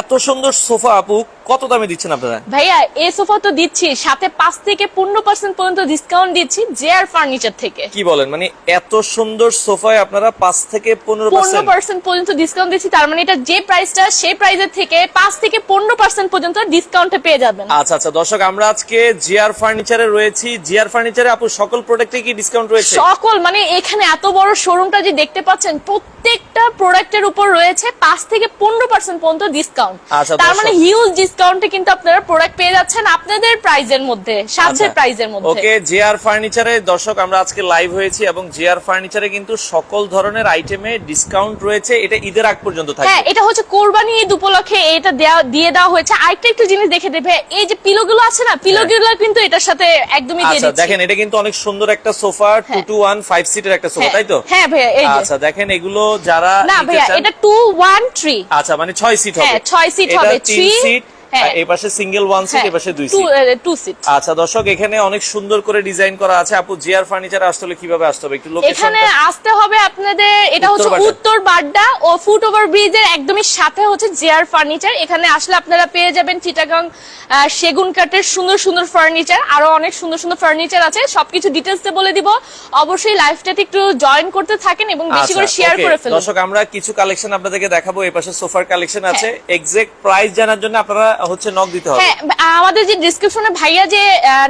এত সুন্দর সোফা আপু কত দামে দিচ্ছেন আপনারা? ভাইয়া এই সোফা তো দিচ্ছি সাথে পাঁচ থেকে পনেরো পার্সেন্ট পর্যন্ত ডিসকাউন্ট দিচ্ছি জেআর ফার্নিচার থেকে। কি বলেন মানে এত সুন্দর সোফায় আপনারা পাঁচ থেকে পনেরো পনেরো পার্সেন্ট পর্যন্ত ডিসকাউন্ট দিচ্ছি তার মানে এটা যে প্রাইসটা সেই প্রাইসের থেকে পাঁচ থেকে পনেরো পার্সেন্ট পর্যন্ত ডিসকাউন্টে পেয়ে যাবেন। আচ্ছা আচ্ছা দর্শক আমরা আজকে জিআর ফার্নিচারে রয়েছি। জিআর ফার্নিচারে আপু সকল প্রোডাক্টে কি ডিসকাউন্ট রয়েছে? সকল মানে এখানে এত বড় শোরুমটা যে দেখতে পাচ্ছেন প্রত্যেকটা প্রোডাক্টের উপর রয়েছে পাঁচ থেকে পনেরো পার্সেন্ট পর্যন্ত ডিসকাউন্ট আচ্ছা, তার মানে হিউজ ডিসকাউন্টে কিন্তু আপনারা প্রোডাক্ট পেয়ে যাচ্ছেন আপনাদের প্রাইজের মধ্যে সাধ্যের প্রাইজের মধ্যে। ওকে জিআর ফার্নিচারে দর্শক আমরা আজকে লাইভ হয়েছি এবং জিআর ফার্নিচারে কিন্তু সকল ধরনের আইটেমে ডিসকাউন্ট রয়েছে। এটা ঈদের আগ পর্যন্ত থাকবে। হ্যাঁ এটা হচ্ছে কোরবানি ঈদ উপলক্ষে এটা দিয়ে দেওয়া হয়েছে। আরেকটা একটু জিনিস দেখে দেবে এই যে পিলোগুলো আছে না পিলোগুলো কিন্তু এটার সাথে একদমই দিয়ে আচ্ছা দিচ্ছি। দেখেন এটা কিন্তু অনেক সুন্দর একটা সোফা টু হ্যাঁ। টু ওয়ান ফাইভ সিটের একটা সোফা হ্যাঁ, তাই তো? হ্যাঁ ভাইয়া এই আচ্ছা দেখেন এগুলো যারা না ভাইয়া এটা টু ওয়ান থ্রি আচ্ছা মানে ছয় সিট হবে। হ্যাঁ, ছয় সিট এটা হবে, তিন three, সিট হ্যাঁ। এই পাশে সিঙ্গেল ওয়ান সিট এই পাশে দুই সিট টু সিট আচ্ছা দর্শক এখানে অনেক সুন্দর করে ডিজাইন করা আছে। আপু জিআর ফার্নিচার আসলে কীভাবে আসতে হবে? একটু এখানে আসতে হবে আপনাদের এটা হচ্ছে উত্তর বাড্ডা। ও ফুট ওভার ব্রিজের একদমই সাথে হচ্ছে জেআর ফার্নিচার এখানে আসলে আপনারা পেয়ে যাবেন চিটাগাং সেগুন কাঠের সুন্দর সুন্দর ফার্নিচার আরও অনেক সুন্দর সুন্দর ফার্নিচার আছে। সবকিছু ডিটেলসে বলে দিব। অবশ্যই লাইভটাতে একটু জয়েন করতে থাকেন এবং বেশি করে আচ্ছা, শেয়ার করে ফেলুন। দর্শক আমরা কিছু কালেকশন আপনাদেরকে দেখাবো। এই পাশে সোফার কালেকশন আছে। এক্সাক্ট প্রাইস জানার জন্য আপনারা হচ্ছে নক দিতে হবে। হ্যাঁ আমাদের যে ডেসক্রিপশনে ভাইয়া যে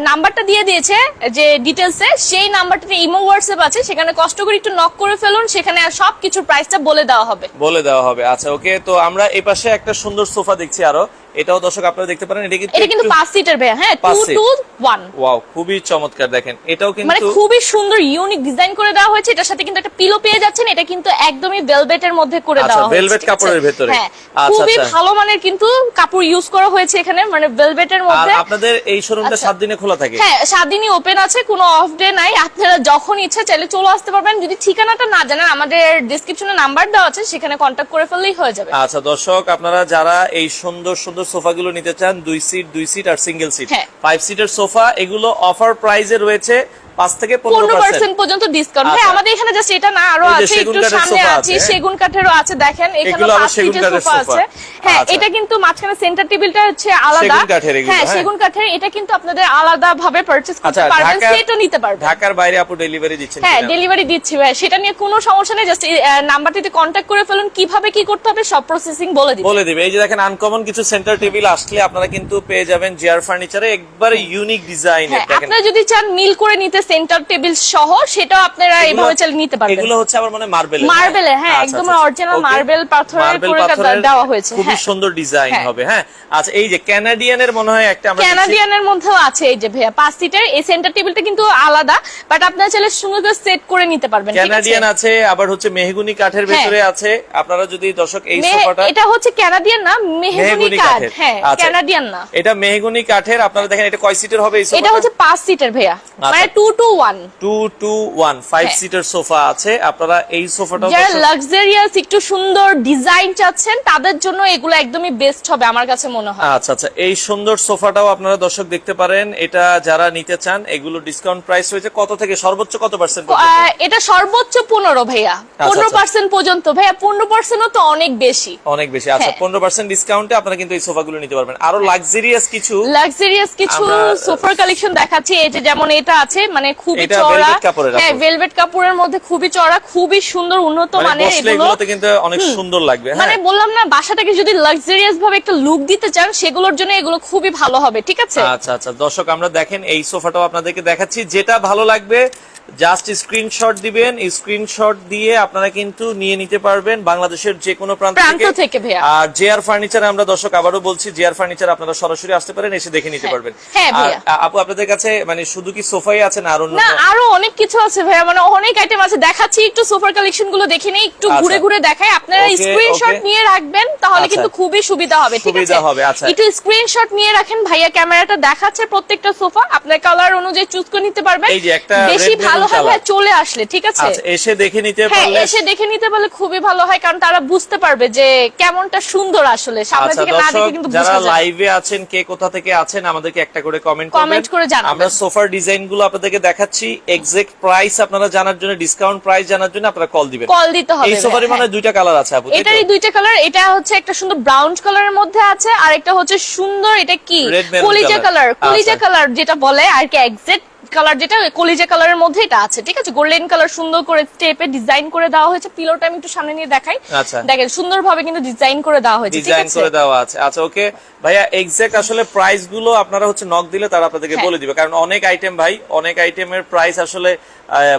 নাম্বারটা দিয়ে দিয়েছে যে ডিটেলসে সেই নাম্বারটাতে ইমো হোয়াটসঅ্যাপ আছে সেখানে কষ্ট করে একটু নক করে ফেলুন সেখানে সবকিছু প্রাইসটা বলে দেওয়া হবে। বলে দেওয়া হবে। আচ্ছা ওকে তো আমরা এই পাশে একটা সুন্দর সোফা দেখছি আরও। এটাও দর্শক আপনারা দেখতে পারেন এটা কিন্তু এটা কিন্তু পাঁচ সিটের ভাইয়া হ্যাঁ পাঁচ two seat। Two one wow খুবই চমৎকার দেখেন এটাও কিন্তু মানে খুবই সুন্দর ইউনিক ডিজাইন করে দেওয়া হয়েছে এটার সাথে কিন্তু একটা পিলো পেয়ে যাচ্ছেন এটা কিন্তু একদমই ভেলভেটের মধ্যে করে আচ্ছা, দেওয়া হয়েছে আছে? কাপড়ের ভেতরে। হ্যাঁ আচ্ছা, খুবই আচ্ছা। ভালো মানের কিন্তু কাপড় ইউজ করা হয়েছে এখানে মানে ভেলভেটের আর মধ্যে আপনাদের এই শোরুমটা আচ্ছা। সাত দিনে খোলা থাকে হ্যাঁ সাত দিনই ওপেন আছে কোনো অফ ডে নাই আপনারা যখন ইচ্ছা চাইলে চলে আসতে পারবেন যদি ঠিকানাটা না জানেন আমাদের ডিসক্রিপশনে নাম্বার দেওয়া আছে সেখানে কন্ট্যাক্ট করে ফেললেই হয়ে যাবে আচ্ছা দর্শক আপনারা যারা এই সুন্দর সুন্দর সোফাগুলো নিতে চান দুই সিট দুই সিট আর সিঙ্গেল সিট। ফাইভ সিটের সোফা এগুলো অফার প্রাইজে রয়েছে পাঁচ থেকে পনেরো পনেরো পার্সেন্ট পার্সেন্ট পর্যন্ত ডিসকাউন্ট আচ্ছা। হ্যাঁ আমাদের এখানে জাস্ট এটা না আরও আছে একটু সামনে আছে সেগুন কাঠেরও আছে দেখেন এখানে সোফা। আছে। হ্যাঁ আচ্ছা। এটা কিন্তু মাঝখানে সেন্টার টেবিলটা হচ্ছে আলাদা। হ্যাঁ হ্যাঁ। সেগুন কাঠের এটা কিন্তু আপনাদের আলাদা ভাবে পারচেজ করতে আচ্ছা পারবেন সেটও নিতে পারবেন। ঢাকার বাইরে আপু ডেলিভারি দিচ্ছেন হ্যাঁ ডেলিভারি দিচ্ছি ভাই সেটা নিয়ে কোনো সমস্যা নেই জাস্ট নাম্বারটিতে কন্ট্যাক্ট করে ফেলুন কীভাবে কি করতে হবে সব প্রসেসিং বলে দিই বলে দিবে। এই যে দেখেন আনকমন কিছু সেন্টার টেবিল আসলে আপনারা কিন্তু পেয়ে যাবেন জিআর ফার্নিচারে একবারে ইউনিক ডিজাইন আপনারা যদি চান মিল করে নিতে সেন্টার টেবিল সহ সেটাও আপনারা এভাবে চাইলে নিতে পারবেন এগুলো হচ্ছে আবার মানে মার্বেল মার্বেলের, হ্যাঁ, একদম original marble পাথরের করে দেওয়া হয়েছে, খুবই হ্যাঁ। সুন্দর ডিজাইন হ্যাঁ। হবে হ্যাঁ আচ্ছা এই যে ক্যানাডিয়ানের মনে হয় একটা আমরা। ক্যানাডিয়ানের মধ্যেও আছে এই যে ভাইয়া পাঁচ সিটের এই সেন্টার টেবিলটা কিন্তু আলাদা বাট আপনারা চাইলে সুন্দর সেট করে নিতে পারবেন? ক্যানাডিয়ান আছে আবার হচ্ছে মেহগুনি কাঠের হ্যাঁ। ভেতরে আছে আপনারা যদি দর্শক এই সোফাটা এটা হচ্ছে ক্যানাডিয়ান না মেহগুনি কাঠ হ্যাঁ আচ্ছা। ক্যানাডিয়ান না এটা মেহগুনি কাঠের আপনারা দেখেন এটা কয় সিটের হবে এই এটা হচ্ছে পাঁচ সিটের ভাইয়া আচ্ছা। মানে two two one two two one five হ্যাঁ। সিটের সোফা আছে। আপনারা এই সোফাটাও যারা লাক্সারিয়াস একটু সুন্দর ডিজাইন চাচ্ছেন তাদের জন্য এগুলো একদমই বেস্ট হবে আমার কাছে মনে হয়। আচ্ছা আচ্ছা। এই সুন্দর সোফাটাও আপনারা দর্শক দেখতে পারেন। এটা যারা নিতে চান এগুলো ডিসকাউন্ট প্রাইস হয়েছে কত থেকে সর্বোচ্চ কত পার্সেন্ট এটা সর্বোচ্চ পনেরো ভাইয়া। পনেরো আচ্ছা। পার্সেন্ট পর্যন্ত। ভাইয়া পনেরো পার্সেন্টও তো অনেক বেশি। অনেক বেশি। আচ্ছা হ্যাঁ। ডিসকাউন্টে আপনারা কিন্তু এই সোফাগুলো নিতে পারবেন। আরও লাক্সারিয়াস কিছু লাক্সারিয়াস কিছু আমরা- সোফার কালেকশন দেখাচ্ছি। এই যে যেমন এটা আছে মানে খুবই এটা চড়া হ্যাঁ ভেলভেট কাপড়ের মধ্যে খুবই চড়া খুবই সুন্দর উন্নত মানে মানের এগুলোতে কিন্তু অনেক সুন্দর লাগবে মানে হ্যাঁ বললাম না বাসাটাকে যদি লাক্সারিয়াস ভাবে একটা লুক দিতে চান সেগুলোর জন্য এগুলো খুবই ভালো হবে ঠিক আছে? আচ্ছা আচ্ছা। দর্শক আমরা দেখেন এই সোফাটাও আপনাদেরকে দেখাচ্ছি। যেটা ভালো লাগবে জাস্ট স্ক্রিনশট দিবেন স্ক্রিনশট দিয়ে আপনারা কিন্তু নিয়ে নিতে পারবেন বাংলাদেশের যে কোনো প্রান্ত থেকে। ভাইয়া। আর ফার্নিচার আমরা দর্শক আবারও বলছি জেআর ফার্নিচার আপনারা সরাসরি আসতে পারেন এসে দেখে নিতে পারবেন। হ্যাঁ, আর আপু আপনাদের কাছে মানে শুধু কি সোফাই আছে না আর না আরও অনেক কিছু আছে ভাইয়া। মানে অনেক আইটেম আছে। দেখাচ্ছি একটু সোফার কালেকশনগুলো দেখে নেই একটু আচ্ছা। ঘুরে ঘুরে দেখাই। আপনারা স্ক্রিনশট নিয়ে রাখবেন তাহলে আচ্ছা। কিন্তু খুবই সুবিধা হবে ঠিক আছে? হবে, আচ্ছা। একটু স্ক্রিনশট নিয়ে রাখেন ভাইয়া ক্যামেরাটা দেখাচ্ছে প্রত্যেকটা সোফা। আপনার কালার অনুযায়ী চুজ করে নিতে পারবেন। এই যে একটা বেশি ভালো হয় ভাই চলে আসলে ঠিক আছে আচ্ছা এসে দেখে নিতে হ্যাঁ পারলে এসে দেখে নিতে পারলে খুবই ভালো হয় কারণ তারা বুঝতে পারবে যে কেমনটা সুন্দর আসলে সামনে আচ্ছা থেকে না দেখে কিন্তু যারা লাইভে আছেন কে কোথা থেকে আছেন আমাদেরকে একটা করে কমেন্ট Comment করে জানাবেন। আমরা সোফার ডিজাইনগুলো আপনাদেরকে দেখাচ্ছি এক্সাক্ট প্রাইস আপনারা জানার জন্য ডিসকাউন্ট প্রাইস জানার জন্য আপনারা কল দিবেন কল দিতে হবে এই সোফারে হ্যাঁ। মানে দুইটা কালার আছে আপু তো? এটারই দুইটা কালার এটা হচ্ছে একটা সুন্দর ব্রাউন কালারের মধ্যে আছে আর একটা হচ্ছে সুন্দর এটা কি কলিজা কালার কলিজা আচ্ছা। কালার যেটা বলে আর কি এক্সাক্ট কালার যেটা কলিজা কালারের মধ্যে এটা আছে ঠিক আছে? গোল্ডেন কালার সুন্দর করে স্টেপে ডিজাইন করে দেওয়া হয়েছে। পিলোটা আমি একটু সামনে নিয়ে দেখাই। দেখেন দেখেন সুন্দরভাবে কিন্তু ডিজাইন করে দেওয়া হয়েছে ডিজাইন করে দেওয়া আছে। আচ্ছা ওকে ভাইয়া এক্সাক্ট আসলে প্রাইসগুলো আপনারা হচ্ছে নক দিলে তারা আপনাদেরকে হ্যাঁ। বলে দিবে। কারণ অনেক আইটেম ভাই অনেক আইটেমের প্রাইস আসলে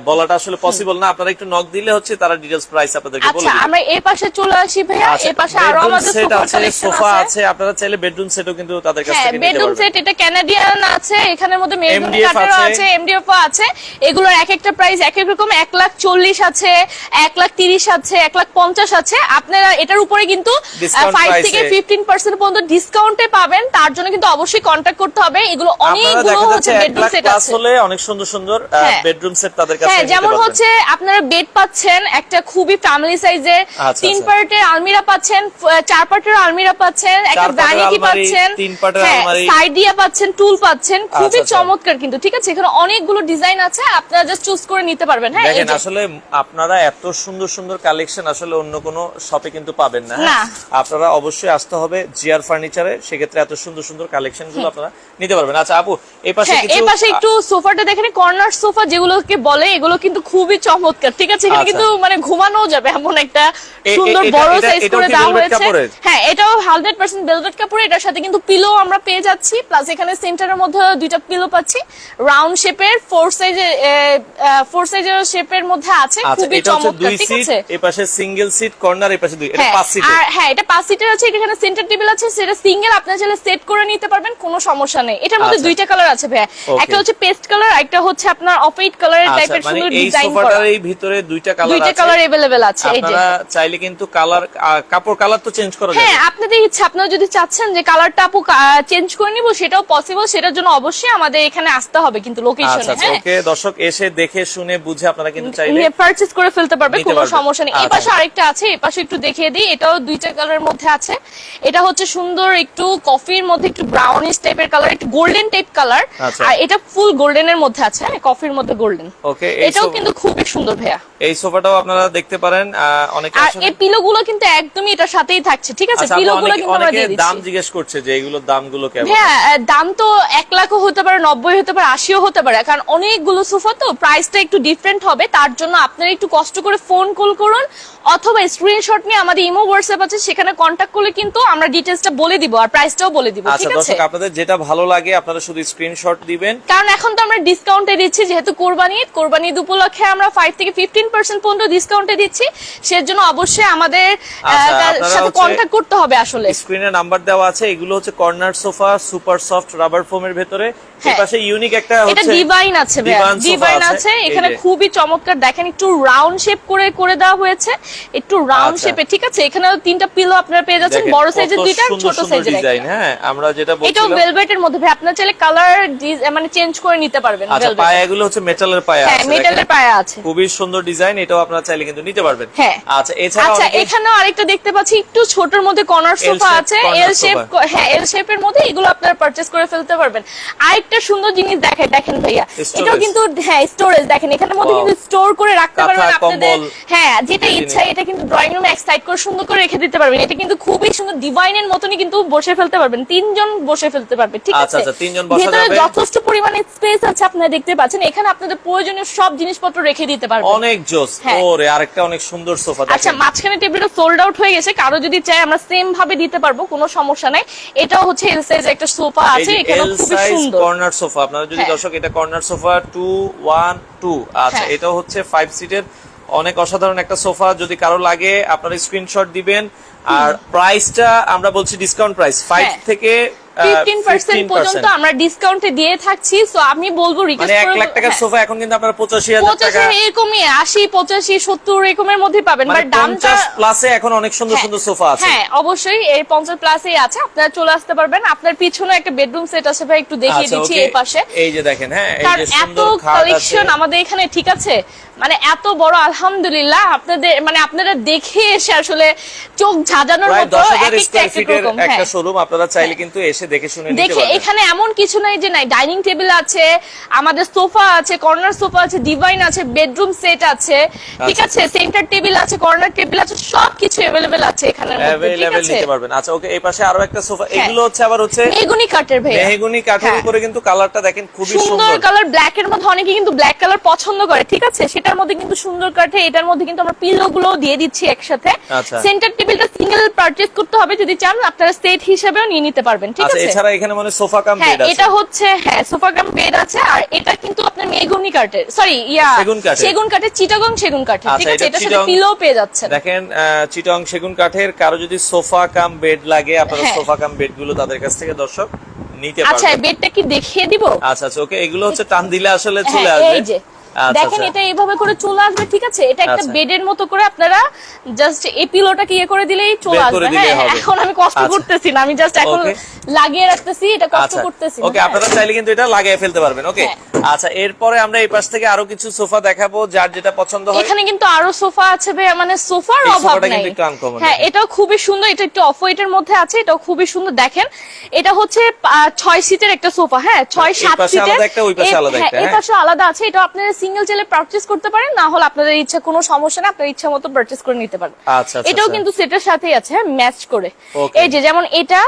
বলাটা আসলে পসিবল না। আপনারা একটু নক দিলে হচ্ছে তারা প্রাইস আপনাদেরকে বলে আচ্ছা আমরা এই পাশে চলে আসি ভাইয়া। আচ্ছা, এই পাশে আরও আমাদের আছে সোফা আছে। আপনারা চাইলে বেডরুম সেটও কিন্তু তাদের কাছ হ্যাঁ থেকে নিতে বেডরুম সেট এটা ক্যানাডিয়ান আছে। এখানের মধ্যে মেরুন আছে। এমডিএফ আছে। এগুলোর এক একটা প্রাইস এক এক রকম। এক লাখ চল্লিশ আছে এক লাখ তিরিশ আছে এক লাখ পঞ্চাশ আছে। আপনারা এটার উপরে কিন্তু Discount ফাইভ price থেকে এ। ফিফটিন পার্সেন্ট পর্যন্ত ডিসকাউন্টে পাবেন। তার জন্য কিন্তু অবশ্যই কন্ট্যাক্ট করতে হবে। এগুলো অনেকগুলো হচ্ছে বেডরুম সেট আছে। অনেক সুন্দর সুন্দর হ্যাঁ। বেডরুম সেট তাদের কাছে হ্যাঁ যেমন হচ্ছে আপনারা বেড পাচ্ছেন একটা খুবই ফ্যামিলি সাইজের আচ্ছা, তিন আচ্ছা। পার্টের আলমিরা পাচ্ছেন চার পার্টের আলমিরা পাচ্ছেন একটা ভ্যানিটি পাচ্ছেন তিন পার্টের হ্যাঁ আলমারি। পাচ্ছেন টুল পাচ্ছেন খুবই আচ্ছা, আচ্ছা। চমৎকার কিন্তু ঠিক আছে এখানে অনেকগুলো ডিজাইন আছে আপনারা জাস্ট চুজ করে নিতে পারবেন হ্যাঁ দেখেন আসলে আপনারা এত সুন্দর সুন্দর কালেকশন আসলে অন্য কোনো শপে কিন্তু পাবেন না হ্যাঁ? আপনারা অবশ্যই আসতে হবে জিআর ফার্নিচারে সেক্ষেত্রে এত সুন্দর সুন্দর কালেকশনগুলো আপনারা নিতে পারবেন আচ্ছা আপু এই পাশে হ্যাঁ কিছু এই পাশে একটু সোফাটা দেখেন কর্নার সোফা যেগুলোকে বলে এগুলো কিন্তু খুবই চমৎকার। ঠিক আছে এখানে আচ্ছা। কিন্তু মানে ঘুমানো যাবে এমন একটা সুন্দর বড় সাইজ করে দেওয়া হয়েছে। হ্যাঁ এটাও হান্ড্রেড পার্সেন্ট বেলভেট কাপড় এটার সাথে কিন্তু পিলো আমরা পেয়ে যাচ্ছি। প্লাস এখানে সেন্টারের মধ্যে দুইটা পিলো পাচ্ছি। রাউন্ড শেপের ফোর সাইজের ফোর সাইজের শেপের মধ্যে আছে। আচ্ছা খুবই চমৎকার ঠিক আছে? এই পাশে সিঙ্গেল সিট কর্নার এই পাশে দুই এটা হ্যাঁ, পাঁচ সিটের আর হ্যাঁ এটা পাঁচ সিটের আছে এখানে সেন্টার টেবিল আছে সেটা সিঙ্গেল আপনি চাইলে সেট করে নিতে পারবেন কোনো সমস্যা নেই। এটার মধ্যে আচ্ছা। দুইটা কালার আছে Okay. একটা হচ্ছে পেস্ট কালার একটা হচ্ছে আপনার অফ হোয়াইট কালারের টাইপের মানে সুন্দর এই ডিজাইন করা সোফাটার এই ভিতরে দুইটা কালার দুইটা আছে কালার अवेलेबल আছে এই যে আপনারা চাইলে কিন্তু কালার কাপড় কালার তো চেঞ্জ করা হ্যাঁ যাবে আপনাদের ইচ্ছা আপনারা যদি চাচ্ছেন যে কালারটা আপু চেঞ্জ করে নিব সেটাও পসিবল সেটার জন্য অবশ্যই আমাদের এখানে আসতে হবে কিন্তু আচ্ছা লোকেশনে আচ্ছা হ্যাঁ ওকে দর্শক এসে দেখে শুনে বুঝে আপনারা কিন্তু চাইলে পারচেজ করে ফেলতে পারবে নিতে কোনো পারবে। সমস্যা নেই এই আচ্ছা। পাশে আরেকটা আছে এই পাশে একটু দেখিয়ে দিই এটাও দুইটা কালারের মধ্যে আছে এটা হচ্ছে সুন্দর একটু কফির মধ্যে একটু ব্রাউনিশ টাইপের কালার একটু গোল্ডেন টাইপ কালার আচ্ছা। আর এটা ফুল গোল্ডেনের মধ্যে আছে হ্যাঁ কফির মধ্যে গোল্ডেন ওকে এটাও কিন্তু খুবই সুন্দর ভাইয়া। এই সোফাটাও আপনারা দেখতে পারেন অনেকে আর এই পিলো গুলো কিন্তু একদমই এটার সাথেই থাকছে ঠিক আছে? আচ্ছা, পিলো গুলো কিন্তু আমরা দিয়ে দাম জিজ্ঞেস করছে যে এগুলোর দামগুলো কেমন? হ্যাঁ দাম তো এক লাখও হতে পারে নব্বই হতে পারে হতে পারে কারণ অনেকগুলো সোফা তো প্রাইসটা একটু ডিফারেন্ট হবে তার জন্য আপনারা একটু কষ্ট করে ফোন কল করুন অথবা স্ক্রিনশট নিয়ে আমাদের ইমো হোয়াটসঅ্যাপ আছে সেখানে কন্ট্যাক্ট করলে কিন্তু আমরা ডিটেলসটা বলে দিব আর প্রাইসটাও বলে দিব আচ্ছা ঠিক আছে? দর্শক আপনাদের যেটা ভালো লাগে আপনারা শুধু স্ক্রিনশট দিবেন। কারণ এখন তো আমরা ডিসকাউন্টে দিচ্ছি যেহেতু কোরবানি ঈদ, কোরবানি ঈদ উপলক্ষে আমরা ফাইভ থেকে ফিফটিন পার্সেন্ট পর্যন্ত ডিসকাউন্টে দিচ্ছি সেজন্য অবশ্যই আমাদের আচ্ছা, সাথে কন্ট্যাক্ট করতে হবে আসলে স্ক্রিনে নাম্বার দেওয়া আছে এগুলো হচ্ছে corner sofa super soft rubber ফোমের ভেতরে। পাশে ইউনিক একটা এটা হচ্ছে ডিভাইন আছে ডিভাইন আছে, এখানে খুবই চমৎকার। দেখেন একটু রাউন্ড শেপ করে করে দেওয়া হয়েছে। একটু রাউন্ড আচ্ছা। শেপে ঠিক আছে? এখানে তিনটা পিলো আপনারা পেয়ে যাচ্ছেন। বড় সাইজের দুইটা ছোট সাইজের ডিজাইন হ্যাঁ আমরা যেটা এটাও বলছিলাম ভেলভেটের মধ্যে। ভাই আপনার চাইলে কালার মানে চেঞ্জ করে নিতে পারবেন আচ্ছা হচ্ছে মেটালের পায়া হ্যাঁ আছে। মেটালের পায়া আছে। খুবই সুন্দর ডিজাইন এটাও আপনারা চাইলে কিন্তু নিতে পারবেন। হ্যাঁ। আচ্ছা এছাড়া আচ্ছা এখানেও আরেকটা দেখতে পাচ্ছি। একটু ছোটর মধ্যে কর্নার সোফা আছে। এল শেপ হ্যাঁ এল শেপের মধ্যে এগুলো আপনারা পারচেজ করে ফেলতে পারবেন। আরেকটা সুন্দর জিনিস দেখেন দেখেন ভাইয়া। এটাও কিন্তু হ্যাঁ স্টোরেজ দেখেন। এখানের মধ্যে কিন্তু স্টোর করে রাখতে পারবেন আপনাদের হ্যাঁ যেটা ইচ্ছা এটা কিন্তু ড্রয়িং রুমে এক সাইড করে সুন্দর করে রেখে দিতে পারবেন। এটা কিন্তু খুবই সুন্দর ডিভাইনের মতনই কিন্তু বসে ফেলতে পারবেন। তিনজন বসে ফেলতে পারবে ঠিক আচ্ছা, আছে? আচ্ছা, তিনজন বসা ভেতরে যাবে। যথেষ্ট পরিমাণে স্পেস আছে আপনারা দেখতে পাচ্ছেন। এখানে আপনাদের প্রয়োজনীয় সব জিনিসপত্র রেখে দিতে পারবেন। অনেক জোস। হ্যাঁ। ওরে আরেকটা অনেক সুন্দর সোফা আচ্ছা মাঝখানে টেবিলটা সোল্ড আউট হয়ে গেছে। কারও যদি চাই আমরা সেম ভাবে দিতে পারব কোনো সমস্যা নাই। এটাও হচ্ছে এল সাইজ একটা সোফা আছে এখানে খুবই সুন্দর। কর্নার সোফা আপনারা যদি হ্যাঁ। দর্শক এটা corner sofa two one two আচ্ছা এটা এটাও হচ্ছে ফাইভ সিটের অনেক অসাধারণ একটা সোফা যদি কারও লাগে আপনারা স্ক্রিনশট দিবেন। আর প্রাইসটা আমরা বলছি ডিসকাউন্ট প্রাইস ফাইভ হ্যাঁ। থেকে 15% পর্যন্ত আমরা ডিসকাউন্টে দিয়ে থাকছি। সো আমি বলব মানে রিকোয়েস্ট এক লাখ টাকার সোফা এখন কিন্তু আপনারা পঁচাশি হাজার টাকা পঁচাশি এরকমই আশি পঁচাশি সত্তর এরকমের মধ্যে পাবেন। মানে বাট দামটা প্লাসে এখন অনেক সুন্দর হ্যাঁ, সুন্দর সোফা আছে। হ্যাঁ অবশ্যই এর প্লাসেই আছে। আপনারা চলে আসতে পারবেন। আপনার পিছনে একটা বেডরুম সেট আছে ভাই একটু দেখিয়ে আচ্ছা দিচ্ছি এই পাশে। এই যে দেখেন হ্যাঁ এই যে এত সুন্দর খাট আছে। কালেকশন আমাদের এখানে ঠিক আছে? মানে এত বড় আলহামদুলিল্লাহ আপনাদের মানে আপনারা দেখে এসে আসলে চোখ ঝাঁঝানোর প্রায় মতো দশ এক হাজার একটা স্কোয়ার এক এক ফিটের রকম একটা হ্যাঁ শোরুম আপনারা চাইলে কিন্তু এসে দেখে শুনে নিতে দেখে পারবেন এখানে এমন কিছু নাই যে নাই ডাইনিং টেবিল আছে আমাদের সোফা আছে কর্নার সোফা আছে ডিভাইন আছে বেডরুম সেট আছে ঠিক আচ্ছা, আছে সেন্টার টেবিল আছে কর্নার টেবিল আছে সবকিছু अवेलेबल আছে এখানে ঠিক অ্যাভেলেবেল আছে নিতে পারবেন আচ্ছা ওকে এই পাশে আরো একটা সোফা হ্যাঁ। এগুলো হচ্ছে আবার হচ্ছে মেহগুনি কাঠের ভাই মেহগুনি কাঠের হ্যাঁ। উপরে কিন্তু কালারটা দেখেন খুবই সুন্দর সুন্দর কালার ব্ল্যাক এর মধ্যে অনেকে কিন্তু ব্ল্যাক কালার পছন্দ করে ঠিক আছে সেটার মধ্যে কিন্তু সুন্দর কাঠে এটার মধ্যে কিন্তু আমরা পিলো গুলো দিয়ে দিচ্ছি একসাথে। আচ্ছা। সেন্টার টেবিলটা সিঙ্গেল পারচেজ করতে হবে যদি চান আপনারা সেট হিসেবেও নিয়ে নিতে পারবেন ঠিক আচ্ছা আছে? এছাড়া এখানে মানে সোফা কাম হ্যাঁ বেড আছে। এটা হচ্ছে হ্যাঁ সোফা কাম বেড আছে আর এটা কিন্তু আপনার মেগুনি কাঠের সরি ইয়া সেগুন কাঠের। সেগুন কাঠের চিটাগং সেগুন কাঠের আচ্ছা, ঠিক আছে? এটা সাথে পিলো পেয়ে যাচ্ছে দেখেন আহ, চিটং সেগুন কাঠের কারও যদি সোফা কাম বেড লাগে আপনারা হ্যাঁ। সোফা কাম বেডগুলো তাদের কাছ থেকে দর্শক নিতে পারবেন আচ্ছা পারবেন। বেডটা কি দেখিয়ে দিব? আচ্ছা আচ্ছা ওকে এগুলো হচ্ছে টান দিলে আসলে চলে হ্যাঁ, আসবে। এই যে। আচ্ছা, দেখেন আচ্ছা। এটা এইভাবে করে চলে আসবে ঠিক আছে এটা একটা আচ্ছা। বেডের মতো করে আপনারা জাস্ট এই পিলোটাকে ইয়ে করে দিলেই চলে আসবে হ্যাঁ এখন আমি কষ্ট আচ্ছা। করতেছি না আমি জাস্ট এখন লাগিয়ে রাখতেছি এটা কষ্ট আচ্ছা করতেছি ওকে হ্যাঁ। আপনারা চাইলে কিন্তু এটা লাগিয়ে ফেলতে পারবেন ওকে হ্যাঁ। আচ্ছা এরপরে আমরা এই পাশ থেকে আরও কিছু সোফা দেখাবো যার যেটা পছন্দ হয় এখানে কিন্তু আরও সোফা আছে ভাইয়া মানে সোফার অভাব নাই হ্যাঁ এটাও খুবই সুন্দর এটা একটু অফ হোয়াইটের মধ্যে আছে এটাও খুবই সুন্দর দেখেন এটা হচ্ছে আহ, ছয় সিটের একটা সোফা হ্যাঁ ছয় এই সাত পাশে সিটের এই- হ্যাঁ, একটা, এই। পাশে আলাদা আছে এটা আপনারা সিঙ্গেল চাইলে পারচেজ করতে পারেন না হলে আপনাদের ইচ্ছা কোনো সমস্যা না আপনার ইচ্ছা মতো পারচেজ করে নিতে পারেন। আচ্ছা, আচ্ছা, এটাও আচ্ছা। কিন্তু সেটের সাথেই আছে হ্যাঁ ম্যাচ করে। এই যে যেমন এটা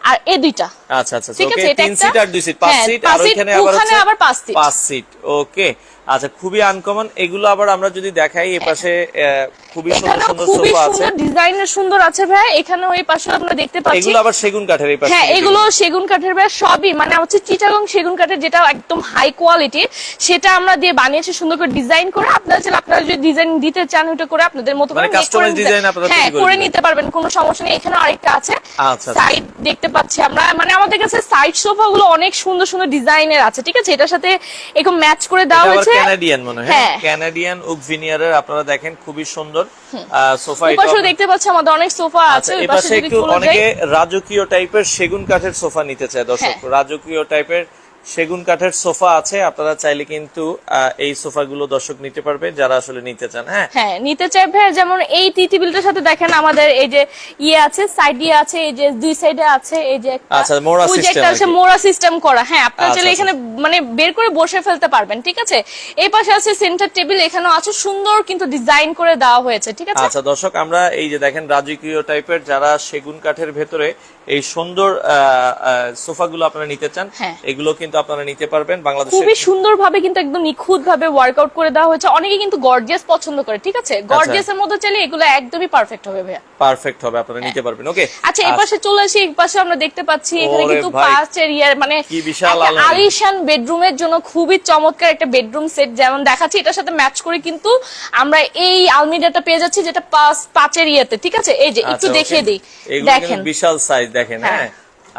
আর দুইটা। আচ্ছা আচ্ছা ঠিক আছে, এটা তিন সিট আর দুই সিট পাঁচ হ্যাঁ, সিট আর ওখানে আবার ওখানে আবার পাঁচ সিট। পাঁচ সিট ওকে আচ্ছা খুবই আনকমন এগুলো আবার আমরা যদি দেখাই এপাশে আহ, খুবই সুন্দর সুন্দর সোফা আছে। ডিজাইনের সুন্দর আছে ভাই। এখানেও এই পাশে আমরা দেখতে পাচ্ছি। এগুলো আবার সেগুন কাঠের এই পাশে হ্যাঁ এগুলো সেগুন কাঠের ভাই সবই। মানে হচ্ছে চিটাগং সেগুন কাঠের যেটা একদম হাই কোয়ালিটি সেটা আমরা দিয়ে বানিয়েছি সুন্দর করে ডিজাইন করে। আপনারা চাইলে আপনারা যদি ডিজাইন দিতে চান ওটা করে আপনাদের মতো মানে করে customized নিতে- আপনারা হ্যাঁ করে নিতে পারবেন কোনো সমস্যা নেই। এখানে আরেকটা আছে। আচ্ছা, আচ্ছা। সাইড দেখতে পাচ্ছি আমরা। মানে আমাদের কাছে সাইড সোফা গুলো অনেক সুন্দর সুন্দর ডিজাইনের আছে ঠিক আছে? এটার সাথে এরকম ম্যাচ করে দেওয়া হয়েছে। ক্যানাডিয়ান মনে হয় হ্যাঁ। ক্যানাডিয়ান উক ভিনিয়ারের আপনারা দেখেন খুবই সুন্দর। সোফা এটা দেখতে পাচ্ছি আমাদের অনেক সোফা আছে আচ্ছা এই পাশে পাশে একটু অনেকে রাজকীয় টাইপের সেগুন কাঠের সোফা নিতে চায় দর্শক। হ্যাঁ। রাজকীয় টাইপের সেগুন কাঠের সোফা আছে আপনারা চাইলে কিন্তু এই সোফাগুলো দর্শক নিতে পারবে যারা আসলে নিতে চান হ্যাঁ হ্যাঁ নিতে চাই ভাই যেমন এই টি টেবিলটার সাথে দেখেন আমাদের এই যে ইয়ে আছে সাইড ইয়ে আছে এই যে দুই সাইডে আছে এই যে একটা আচ্ছা, মোড়া ওই যে আছে। মোড়া সিস্টেম করা হ্যাঁ আপনারা আচ্ছা, চাইলে আচ্ছা। এখানে মানে বের করে বসে ফেলতে পারবেন ঠিক আছে এই পাশে আছে সেন্টার টেবিল এখানেও আছে সুন্দর কিন্তু ডিজাইন করে দেওয়া হয়েছে ঠিক আছে আচ্ছা দর্শক আমরা এই যে দেখেন রাজকীয় টাইপের যারা সেগুন কাঠের ভেতরে এই সুন্দর সোফাগুলো আপনারা নিতে চান হ্যাঁ। এগুলো কিন্তু আপনারা নিতে পারবেন বাংলাদেশে খুবই সুন্দর ভাবে কিন্তু একদম নিখুঁত ভাবে ওয়ার্কআউট করে দেওয়া হয়েছে। অনেকে কিন্তু গর্জিয়াস পছন্দ করে ঠিক আছে? গর্জিয়াস এর মধ্যে চাইলে এগুলো একদমই পারফেক্ট হবে ভাইয়া। পারফেক্ট হবে আপনারা নিতে পারবেন। ওকে আচ্ছা এই পাশে চলে আসি এই পাশে আমরা দেখতে পাচ্ছি এখানে কিন্তু পাঁচ এরিয়ার মানে কি বিশাল আলিশান বেডরুমের জন্য খুবই চমৎকার একটা বেডরুম সেট যেমন দেখাচ্ছি এটার সাথে ম্যাচ করে কিন্তু আমরা এই আলমিরাটা পেয়ে যাচ্ছি যেটা পাঁচ পাঁচের ইয়েতে ঠিক আছে? এই যে একটু আচ্ছা, দেখিয়ে দিই দেখেন। বিশাল সাইজ দেখেন হ্যাঁ। হ্যাঁ?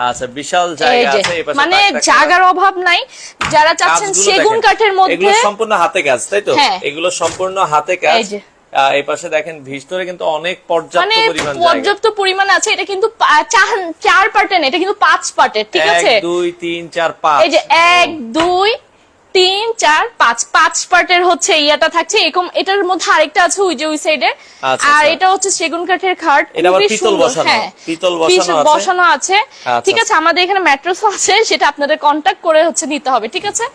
আচ্ছা বিশাল জায়গা আছে এই পাশে মানে জায়গার অভাব নাই। যারা চাচ্ছেন সেগুন কাঠের মধ্যে এগুলো সম্পূর্ণ হাতে কাজ তাই তো? হ্যাঁ। এগুলো সম্পূর্ণ হাতে কাজ। এই পাশে দেখেন ভিতরে কিন্তু অনেক পর্যাপ্ত মানে পরিমাণ পর্যাপ্ত পরিমাণ আছে এটা কিন্তু চার- পার্টে না, এটা কিন্তু পাঁচ পার্টের ঠিক আছে? এক দুই তিন চার পাঁচ। এই যে এক দুই তিন চার পাঁচ পাঁচ পার্টের হচ্ছে ইয়াটা থাকছে। এরকম এটার মধ্যে আরেকটা আছে ওই যে ওই সাইডে আচ্ছা, আর আচ্ছা। এটা হচ্ছে সেগুন কাঠের খাট। খুবই পিতল বসানো, হ্যাঁ আছে। আচ্ছা, ঠিক আছে আমাদের এখানে ম্যাট্রেস আছে সেটা আপনাদের কন্টাক্ট করে হচ্ছে নিতে হবে ঠিক আছে।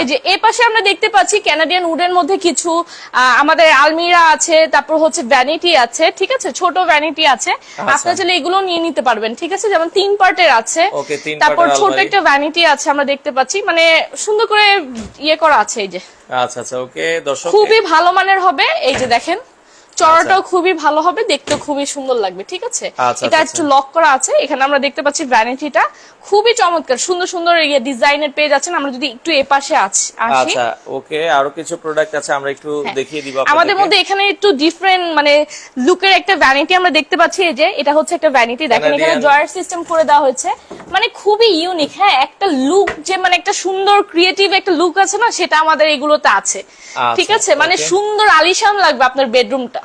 এই যে এই পাশে আমরা দেখতে পাচ্ছি ক্যানাডিয়ান উডের মধ্যে কিছু আমাদের আলমিরা আছে তারপর হচ্ছে ভ্যানিটি আছে ঠিক আছে? ছোট ভ্যানিটি আছে। আপনারা চাইলে এগুলো নিয়ে নিতে পারবেন ঠিক আছে? যেমন তিন পার্টের আছে। তারপর ছোট একটা ভ্যানিটি আছে আমরা দেখতে পাচ্ছি। মানে সুন্দর করে ইয়ে করা আছে এই যে। আচ্ছা আচ্ছা ওকে দর্শক খুবই ভালো মানের হবে এই যে দেখেন। চড়াটাও খুবই ভালো হবে দেখতে খুবই সুন্দর লাগবে ঠিক আছে? আচ্ছা, এটা আচ্ছা, একটু লক করা আছে এখানে আমরা দেখতে পাচ্ছি ভ্যানিটিটা খুবই চমৎকার সুন্দর সুন্দর ইয়ে ডিজাইনের পেজ যাচ্ছেন আমরা যদি একটু এ পাশে আছি আচ্ছা ওকে আরও কিছু প্রোডাক্ট আছে আমরা একটু দেখিয়ে দিব হ্যাঁ। আমাদের মধ্যে এখানে একটু ডিফারেন্ট মানে লুকের একটা ভ্যানিটি আমরা দেখতে পাচ্ছি এই যে এটা হচ্ছে একটা ভ্যানিটি দেখেন এখানে ড্রয়ার সিস্টেম করে দেওয়া হয়েছে মানে খুবই ইউনিক হ্যাঁ একটা লুক যে মানে একটা সুন্দর ক্রিয়েটিভ একটা লুক আছে না সেটা আমাদের এগুলোতে আছে। আচ্ছা, ঠিক আছে? মানে সুন্দর আলিশান লাগবে আপনার বেডরুমটা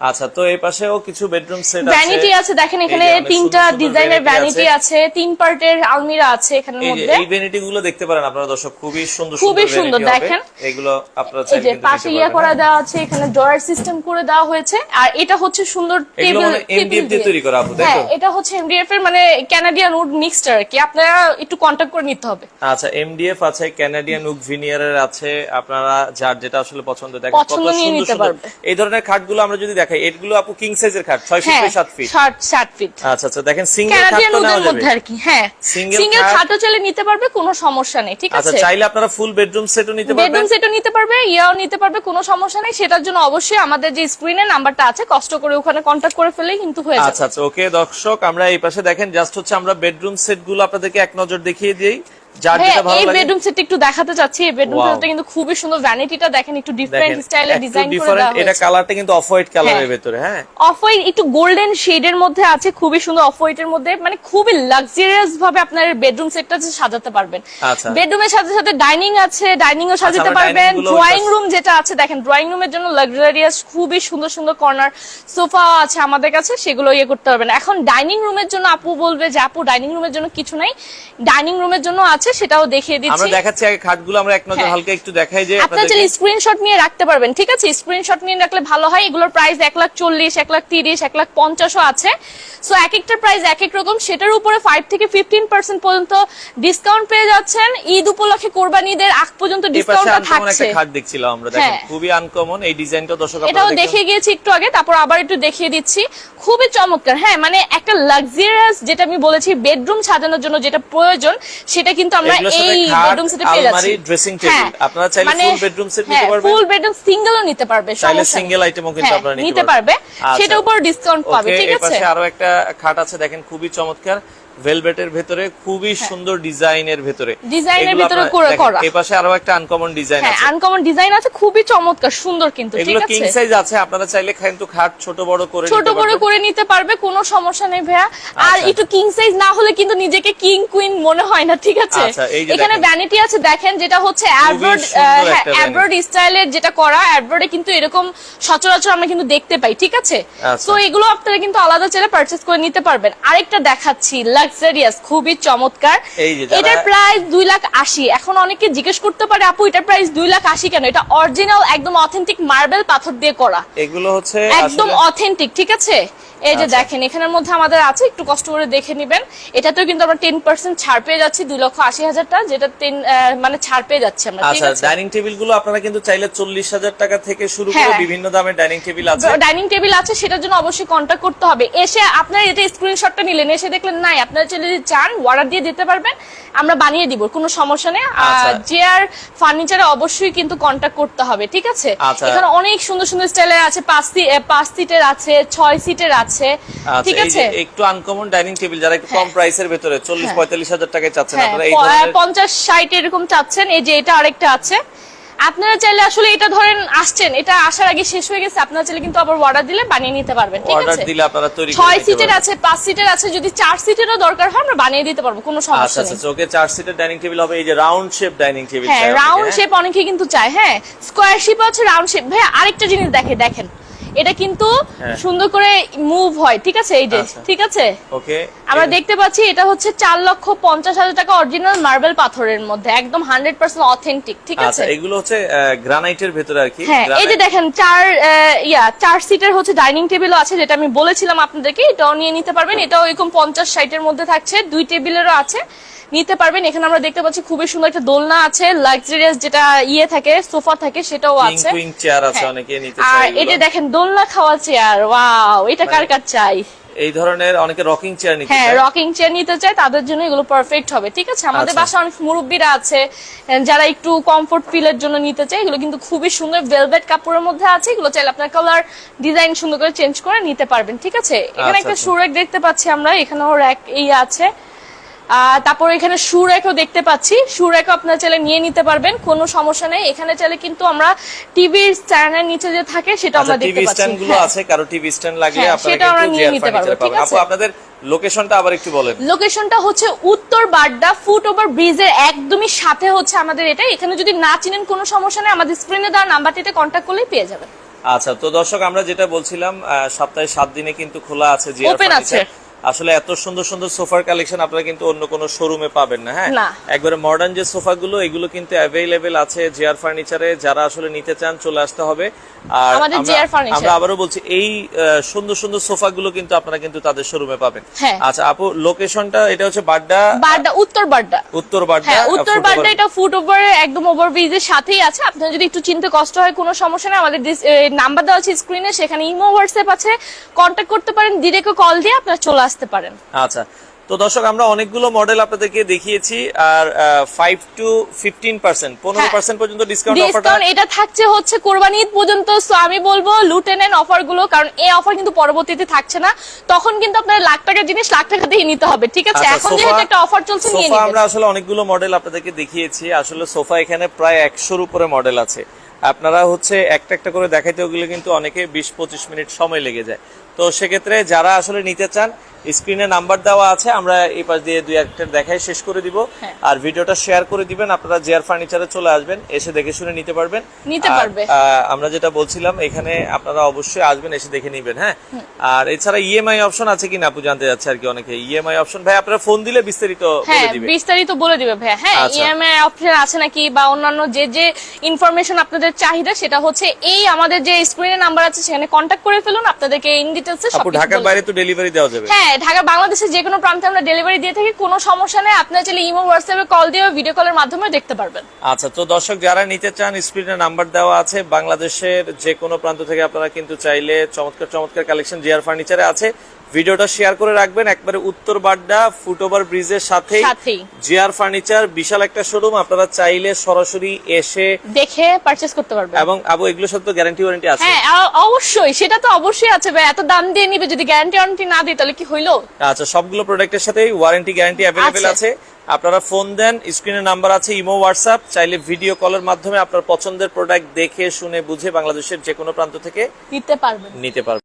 আচ্ছা তো এই পাশেও কিছু বেডরুম সেট আছে। ভ্যানিটি আছে দেখেন এখানে তিনটা ডিজাইনের ভ্যানিটি আছে। তিন পার্টের আলমিরা আছে এখানের মধ্যে। এই ভ্যানিটি গুলো দেখতে পারেন আপনারা দর্শক খুবই সুন্দর খুবই সুন্দর, দেখেন। এগুলো আপনারা এই চাইলে যে পাশে ইয়ে করা। দেওয়া আছে এখানে ড্রয়ার সিস্টেম করে দেওয়া হয়েছে। আর এটা হচ্ছে সুন্দর টেবিল মানে MDF দিয়ে। তৈরি করা আপু, তো? হ্যাঁ এটা হচ্ছে এমডিএফ এর মানে ক্যানাডিয়ান উড মিক্সড আর কি। আপনারা একটু কন্টাক্ট করে নিতে হবে। আচ্ছা এমডিএফ আছে ক্যানাডিয়ান উক ভিনিয়ারের আছে। আপনারা যার যেটা আসলে পছন্দ দেখেন কত সুন্দর এই ধরনের খাটগুলো আমরা যদি দেখাই এগুলো আপু কিং সাইজের খাট ছয় ফিট হ্যাঁ বাই সাত ফিট ষাট ষাট ফিট আচ্ছা আচ্ছা দেখেন সিঙ্গেল খাট তো নেওয়া যাবে। আর কি হ্যাঁ। সিঙ্গেল খাটও চাইলে নিতে পারবে কোনো সমস্যা নেই ঠিক আচ্ছা চাইলে আপনারা ফুল বেডরুম সেটও নিতে পারবেন। বেডরুম সেটও নিতে পারবে ইয়াও নিতে পারবে কোনো সমস্যা নেই। সেটার জন্য অবশ্যই আমাদের যে স্ক্রিনে নাম্বারটা আছে কষ্ট করে ওখানে কন্ট্যাক্ট করে ফেলেই কিন্তু হয়ে আচ্ছা যাবে। আচ্ছা ওকে দর্শক আমরা এই পাশে দেখেন জাস্ট হচ্ছে আমরা বেডরুম সেটগুলো আপনাদেরকে এক নজর দেখিয়ে দিই। যার যেটা ভালো এই বেডরুম সেটটা একটু দেখাতে চাচ্ছি। এই বেডরুম সেটটা কিন্তু খুবই সুন্দর। ভ্যানিটিটা দেখেন একটু ডিফারেন্ট স্টাইলে ডিজাইন করে দেওয়া এটা কালারটা কিন্তু অফ হোয়াইট কালারের। ভেতরে হ্যাঁ। অফ হোয়াইট একটু গোল্ডেন শেডের মধ্যে আছে খুবই সুন্দর অফ হোয়াইটের মধ্যে। মানে খুবই লাক্সারিয়াস ভাবে আপনার বেডরুম সেটটা সাজাতে পারবেন। আচ্ছা। বেডরুমের সাথে সাথে ডাইনিং আছে ডাইনিং ও সাজাতে পারবেন। ড্রয়িং রুম যেটা আছে দেখেন ড্রয়িং রুমের জন্য লাক্সারিয়াস খুবই সুন্দর সুন্দর কর্নার সোফা আছে আমাদের কাছে সেগুলো ইয়ে করতে পারবেন। এখন ডাইনিং রুমের জন্য আপু বলবে যে আপু ডাইনিং রুমের জন্য কিছু নাই। ডাইনিং রুমের জন্য আছে সেটাও দেখিয়ে দিচ্ছি। আমরা দেখাচ্ছি আগে খাটগুলো আমরা এক নজর হ্যাঁ। হালকা একটু দেখাই যে আপনার চাইলে স্ক্রিনশট নিয়ে রাখতে পারবেন ঠিক আছে? স্ক্রিনশট নিয়ে রাখলে ভালো হয়। এগুলোর প্রাইস এক লাখ চল্লিশ এক লাখ তিরিশ এক লাখ পঞ্চাশও আছে। সো এক একটা প্রাইস এক এক রকম। সেটার উপরে ফাইভ থেকে ফিফটিন পার্সেন্ট পর্যন্ত ডিসকাউন্ট পেয়ে যাচ্ছেন। ঈদ উপলক্ষে কোরবানিদের আগ পর্যন্ত ডিসকাউন্টটা আনকমন একটা খাট দেখছিলাম আমরা। দেখেন হ্যাঁ। খুবই আনকমন। এই ডিজাইনটা দর্শক এটাও আপনারা দেখুন। দেখিয়ে গিয়েছি একটু আগে তারপর আবার একটু দেখিয়ে দিচ্ছি। খুবই চমৎকার। হ্যাঁ মানে একটা লাক্সারিয়াস যেটা আমি বলেছি বেডরুম সাজানোর জন্য যেটা প্রয়োজন সেটা কিন্তু আমরা এগুলোর সাথে এই বেডরুম সেটে পেয়ে যাচ্ছি। ড্রেসিং টেবিল আপনারা চাইলে ফুল বেডরুম সেট নিতে পারবেন। ফুল বেডরুম সিঙ্গেলও নিতে পারবে চাইলে সিঙ্গেল নেই। single item ও কিন্তু হ্যাঁ, আপনারা নিতে পারবে। সেটা সেটার উপর ডিসকাউন্ট পাবে ঠিক এই আছে? পাশে আরও একটা খাট আছে দেখেন খুবই চমৎকার। ভেলভেটের ভেতরে খুবই সুন্দর ডিজাইনের ভেতরে। ডিজাইনের ভিতরে করে করা। এই পাশে আরও একটা আনকমন ডিজাইন হ্যাঁ আছে। আনকমন ডিজাইন আছে খুবই চমৎকার সুন্দর কিন্তু ঠিক এগুলো কিং সাইজ আছে আপনারা চাইলে কিন্তু খাট ছোট বড় করে ছোট বড় করে নিতে পারবে কোনো সমস্যা নেই ভাইয়া। আর আচ্ছা। একটু কিং সাইজ না হলে কিন্তু নিজেকে কিং কুইন মনে হয় না ঠিক আছে? আচ্ছা, এখানে। ভ্যানিটি আছে দেখেন যেটা হচ্ছে অ্যাব্রোড হ্যাঁ একটা স্টাইলের যেটা করা অ্যাব্রোডে কিন্তু এরকম সচরাচর আমরা কিন্তু দেখতে পাই ঠিক আছে? আচ্ছা। তো এগুলো আপনারা কিন্তু আলাদা চাইলে পারচেজ করে নিতে পারবেন। আরেকটা দেখাচ্ছি লাক্সারিয়াস খুবই চমৎকার। এটার প্রাইস দুই লাখ আশি। এখন অনেকে জিজ্ঞেস করতে পারে আপু এটার প্রাইস দুই লাখ আশি কেন? এটা অরিজিনাল একদম অথেন্টিক মার্বেল পাথর দিয়ে করা। এগুলো হচ্ছে একদম অথেন্টিক ঠিক আছে? এই যে আচ্ছা। দেখেন এখানের মধ্যে আমাদের আছে একটু কষ্ট করে দেখে নিবেন এটাতেও কিন্তু আমরা টেন পার্সেন্ট ছাড় পেয়ে যাচ্ছি দুই লক্ষ আশি হাজারটা যেটা টেন মানে ছাড় পেয়ে যাচ্ছে আমরা আচ্ছা ডাইনিং টেবিলগুলো আপনারা কিন্তু চাইলে চল্লিশ হাজার টাকা থেকে শুরু করে হ্যাঁ। বিভিন্ন দামের ডাইনিং টেবিল আছে ডাইনিং টেবিল আছে সেটার জন্য অবশ্যই কন্ট্যাক্ট করতে হবে এসে আপনার এটা স্ক্রিনশটটা নিলেন এসে দেখলেন নাই আপনারা যদি চান অর্ডার দিয়ে দিতে পারবেন আমরা বানিয়ে দিব কোনো সমস্যা নেই আচ্ছা। যে আর ফার্নিচারে অবশ্যই কিন্তু কন্ট্যাক্ট করতে হবে ঠিক আছে আচ্ছা। এখানে অনেক সুন্দর সুন্দর স্টাইলের আছে পাঁচ সিটের আছে ছয় সিটের আছে আচ্ছা, ঠিক আছে? একটু আনকমন ডাইনিং টেবিল যারা একটু কম প্রাইসের ভেতরে চল্লিশ পঁয়তাল্লিশ হাজার টাকায় চাচ্ছেন হ্যাঁ আপনারা এই ধরনের পঞ্চাশ ষাট এরকম চাচ্ছেন এই যে এটা আরেকটা আছে। আপনারা চাইলে আসলে এটা ধরেন আসছেন এটা আসার আগে শেষ হয়ে গেছে আপনারা চাইলে কিন্তু আবার অর্ডার দিলে বানিয়ে নিতে পারবেন ঠিক অর্ডার আছে? দিলে আপনারা তৈরি করে ছয় নিতে সিটের আছে পাঁচ সিটের আছে যদি চার সিটেরও দরকার হয় আমরা বানিয়ে দিতে পারব কোনো আচ্ছা সমস্যা আচ্ছা নেই। ওকে চার সিটের ডাইনিং টেবিল হবে এই যে রাউন্ড শেপ ডাইনিং টেবিল হ্যাঁ রাউন্ড শেপ অনেকে কিন্তু চায় হ্যাঁ স্কয়ার শেপ আছে রাউন্ড শেপ ভাই আরেকটা জিনিস দেখে দেখেন। এটা কিন্তু হ্যাঁ। সুন্দর করে মুভ হয় ঠিক আছে? এই যে আচ্ছা। ঠিক আছে? ওকে আমরা দেখতে পাচ্ছি এটা হচ্ছে চার লক্ষ পঞ্চাশ হাজার টাকা অরিজিনাল মার্বেল পাথরের মধ্যে একদম হান্ড্রেড পার্সেন্ট অথেন্টিক ঠিক আছে? আচ্ছা এগুলো হচ্ছে গ্রানাইটের ভেতরে আর কি? হ্যাঁ এই যে দেখেন চার ইয়া চার সিটের হচ্ছে ডাইনিং টেবিলও আছে যেটা আমি বলেছিলাম আপনাদেরকে এটাও নিয়ে নিতে পারবেন। এটাও এরকম পঞ্চাশ ষাটের মধ্যে থাকছে দুই টেবিলেরও আছে। নিতে পারবেন। এখানে আমরা দেখতে পাচ্ছি খুবই সুন্দর একটা দোলনা আছে লাক্সারিয়াস যেটা ইয়ে থাকে সোফা থাকে সেটাও আছে। চেয়ার আছে হ্যাঁ। অনেকে নিতে আর এটা দেখেন দোলনা খাওয়া চেয়ার ওয়াও এটা কার কার চাই? এই ধরনের অনেকে রকিং চেয়ার নিতে হ্যাঁ রকিং চেয়ার নিতে চায় তাদের জন্য এগুলো পারফেক্ট হবে ঠিক আছে? আমাদের আচ্ছা। বাসায় অনেক মুরব্বীরা আছে যারা একটু কমফোর্ট ফিলের জন্য নিতে চায় এগুলো কিন্তু খুবই সুন্দর ভেলভেট কাপড়ের মধ্যে আছে এগুলো চাইলে আপনার কালার ডিজাইন সুন্দর করে চেঞ্জ করে নিতে পারবেন ঠিক আছে? এখানে আচ্ছা, একটা আচ্ছা। সুরেক দেখতে পাচ্ছি আমরা এখানেও র্যাক এই আছে। তারপর এখানে সুরেকও দেখতে পাচ্ছি। সুরেকও আপনারা চাইলে নিয়ে নিতে পারবেন কোনো সমস্যা নেই। এখানে চাইলে কিন্তু আমরা টিভির স্ট্যান্ডের নিচে যে থাকে সেটা আচ্ছা আমরা দেখতে পাচ্ছি। স্ট্যান্ডগুলো হ্যাঁ। আছে কারও টিভি স্ট্যান্ড লাগলে হ্যাঁ, আপনারা সেটা আমরা নিয়ে নিতে পারব, ঠিক আছে? আপনাদের লোকেশনটা আবার একটু বলেন। লোকেশনটা হচ্ছে উত্তর বাড্ডা ফুট ওভার ব্রিজের একদমই সাথে হচ্ছে আমাদের এটা। এখানে যদি না চিনেন কোনো সমস্যা নেই। আমাদের স্ক্রিনে দেওয়া নাম্বারটিতে কন্ট্যাক্ট করলেই পেয়ে যাবেন। আচ্ছা তো দর্শক আমরা যেটা বলছিলাম সপ্তাহে সাত দিনে কিন্তু খোলা আছে Open ফার্নিচার আছে। আসলে এত সুন্দর সুন্দর সোফার কালেকশন আপনারা কিন্তু অন্য কোনো শোরুমে পাবেন না হ্যাঁ? একবারে মডার্ন যে সোফাগুলো এগুলো কিন্তু অ্যাভেলেবেল আছে জিআর ফার্নিচারে যারা আসলে নিতে চান চলে আসতে হবে। আর আমরা- আবারও বলছি এই সুন্দর সুন্দর সোফাগুলো কিন্তু আপনারা কিন্তু তাদের শোরুমে পাবেন। হ্যাঁ। আচ্ছা আপু লোকেশনটা এটা হচ্ছে বাড্ডা? বাড্ডা উত্তর বাড্ডা। উত্তর বাড্ডা? হ্যাঁ উত্তর বাড্ডা এটা ফুট ওভার একদম ওভার ব্রিজের সাথেই আছে। আপনার যদি একটু চিনতে কষ্ট হয় কোনো সমস্যা নেই। আমাদের নাম্বার দেওয়া আছে স্ক্রিনে সেখানে ইমো হোয়াটসঅ্যাপ আছে। কন্ট্যাক্ট করতে পারেন ডিরেক্ট কল দিয়ে আপনারা চলে আসতে পারেন। আচ্ছা তো দর্শক আমরা অনেকগুলো মডেল আপনাদেরকে দেখিয়েছি আর ফাইভ টু ফিফটিন পার্সেন্ট পনেরো হ্যাঁ। পার্সেন্ট পর্যন্ত ডিসকাউন্ট অফারটা ডিসকাউন্ট এটা থাকছে হচ্ছে কোরবানি ঈদ পর্যন্ত সো আমি বলব লুটে নেন অফারগুলো কারণ এই অফার কিন্তু পরবর্তীতে থাকছে না। তখন কিন্তু আপনার লাখ টাকার জিনিস লাখ টাকা দিয়ে নিতে হবে ঠিক আছে? আচ্ছা, এখন যেহেতু একটা অফার চলছে নিয়ে নিবেন। আমরা আসলে অনেকগুলো মডেল আপনাদেরকে দেখিয়েছি। আসলে সোফা এখানে প্রায় একশোর উপরে মডেল আছে। আপনারা হচ্ছে একটা একটা করে দেখাইতে ওগুলো কিন্তু অনেকে বিশ পঁচিশ মিনিট সময় লেগে যায়। তো সেক্ষেত্রে যারা আসলে নিতে চান স্ক্রিনে নাম্বার দেওয়া আছে আমরা এই পাশ দিয়ে দুই একটা দেখাই শেষ করে দিব। হ্যাঁ। আর ভিডিওটা শেয়ার করে দিবেন আপনারা জেয়ার ফার্নিচারে চলে আসবেন এসে দেখে শুনে নিতে পারবেন। নিতে পারবে। আমরা যেটা বলছিলাম এখানে আপনারা অবশ্যই আসবেন এসে দেখে নিবেন হ্যাঁ? আর এছাড়া ইএমআই অপশন আছে কিনা আপু জানতে যাচ্ছে আর কি অনেকে? ইএমআই অপশন ভাই আপনারা ফোন দিলে বিস্তারিত হ্যাঁ বলে দিবে। বিস্তারিত বলে দিবে ভাই হ্যাঁ আচ্ছা। ইএমআই অপশন আছে নাকি বা অন্যান্য যে যে ইনফরমেশন আপনাদের চাহিদা সেটা হচ্ছে এই আমাদের যে স্ক্রিনে নাম্বার আছে সেখানে কন্ট্যাক্ট করে ফেলুন আপনাদেরকে ইন ডিটেলসে আপু ঢাকার বাইরে তো ডেলিভারি দেওয়া যাবে। হ্যাঁ ঢাকা বাংলাদেশের যে কোনো প্রান্তে আমরা ডেলিভারি দিয়ে থাকি কোনো সমস্যা নেই। আপনারা চাইলে ইমো হোয়াটসঅ্যাপে কল দিয়ে ভিডিও কলের মাধ্যমে দেখতে পারবেন। আচ্ছা তো দর্শক যারা নিতে চান স্ক্রিনে নাম্বার দেওয়া আছে। বাংলাদেশের যে কোনো প্রান্ত থেকে আপনারা কিন্তু চাইলে চমৎকার চমৎকার কালেকশন জিআর ফার্নিচারে আছে। ভিডিওটা শেয়ার করে রাখবেন। একবারে উত্তর বাড্ডা ফুটওভার ব্রিজের সাথেই। সাথেই। জিআর ফার্নিচার বিশাল একটা শোরুম আপনারা চাইলে সরাসরি এসে দেখে পারচেস করতে পারবেন। এবং আবু এগুলোর সাথে তো গ্যারান্টি ওয়ারেন্টি আছে। হ্যাঁ অবশ্যই সেটা তো অবশ্যই আছে ভাই। এত দাম দিয়ে নিবে যদি গ্যারান্টি ওয়ারেন্টি না দিই তাহলে কি হইল? আচ্ছা সবগুলো প্রোডাক্টের সাথেই ওয়ারেন্টি গ্যারান্টি আছে। আছে। আপনারা ফোন দেন স্ক্রিনে নাম্বার আছে ইমো হোয়াটসঅ্যাপ চাইলে ভিডিও কলের মাধ্যমে আপনার পছন্দের প্রোডাক্ট দেখে শুনে বুঝে বাংলাদেশের যে কোনো প্রান্ত থেকে নিতে পারবেন। নিতে পারবেন।